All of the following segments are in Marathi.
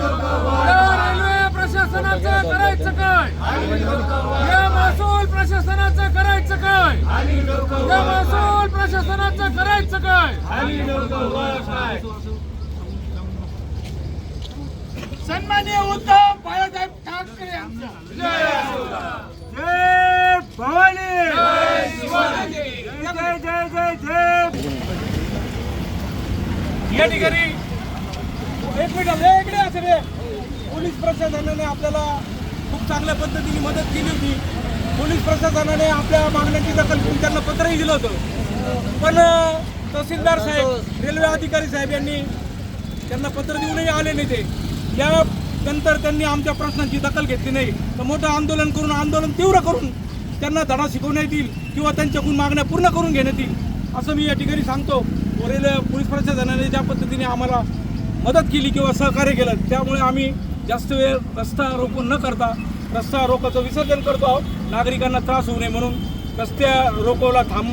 या रेल्वे प्रशासनाचं करायचं काय? या महसूल प्रशासनाचं करायचं काय? या महसूल प्रशासनाचं करायचं काय? सन्मान्य उद्धव बाळासाहेब ठाकरे जय भवानी. जय जय जय जय. या ठिकाणी एक मिनिट इकडे असेल रे पोलीस प्रशासनाने आपल्याला खूप चांगल्या पद्धतीने मदत केली होती. पोलीस प्रशासनाने आपल्या मागण्यांची दखल घेऊन त्यांना पत्रही दिलं होतं. पण तहसीलदार साहेब रेल्वे अधिकारी साहेब यांनी त्यांना पत्र देऊनही आले नाही ते. या नंतर त्यांनी आमच्या प्रश्नांची दखल घेतली नाही. तर मोठं आंदोलन करून आंदोलन तीव्र करून त्यांना धडा शिकवण्यात येईल किंवा त्यांच्याकडून मागण्या पूर्ण करून घेण्यात येईल असं मी या ठिकाणी सांगतो. वरील पोलीस प्रशासनाने ज्या पद्धतीने आम्हाला मदत केली किंवा सहकार्य केलं त्यामुळे आम्ही जास्त वेळ रस्ता रोको न करता रस्ता रोकोचं विसर्जन करतो आहोत. नागरिकांना त्रास होऊ नये म्हणून रस्त्या रोकोला थांब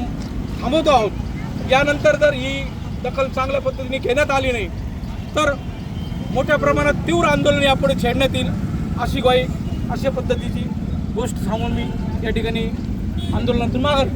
थांबवतो आहोत. यानंतर जर ही दखल चांगल्या पद्धतीने घेण्यात आली नाही तर मोठ्या प्रमाणात तीव्र आंदोलन यापुढे छेडण्यात येईल अशी ग्वाही अशा पद्धतीची गोष्ट सांगून मी या ठिकाणी आंदोलनातून माघार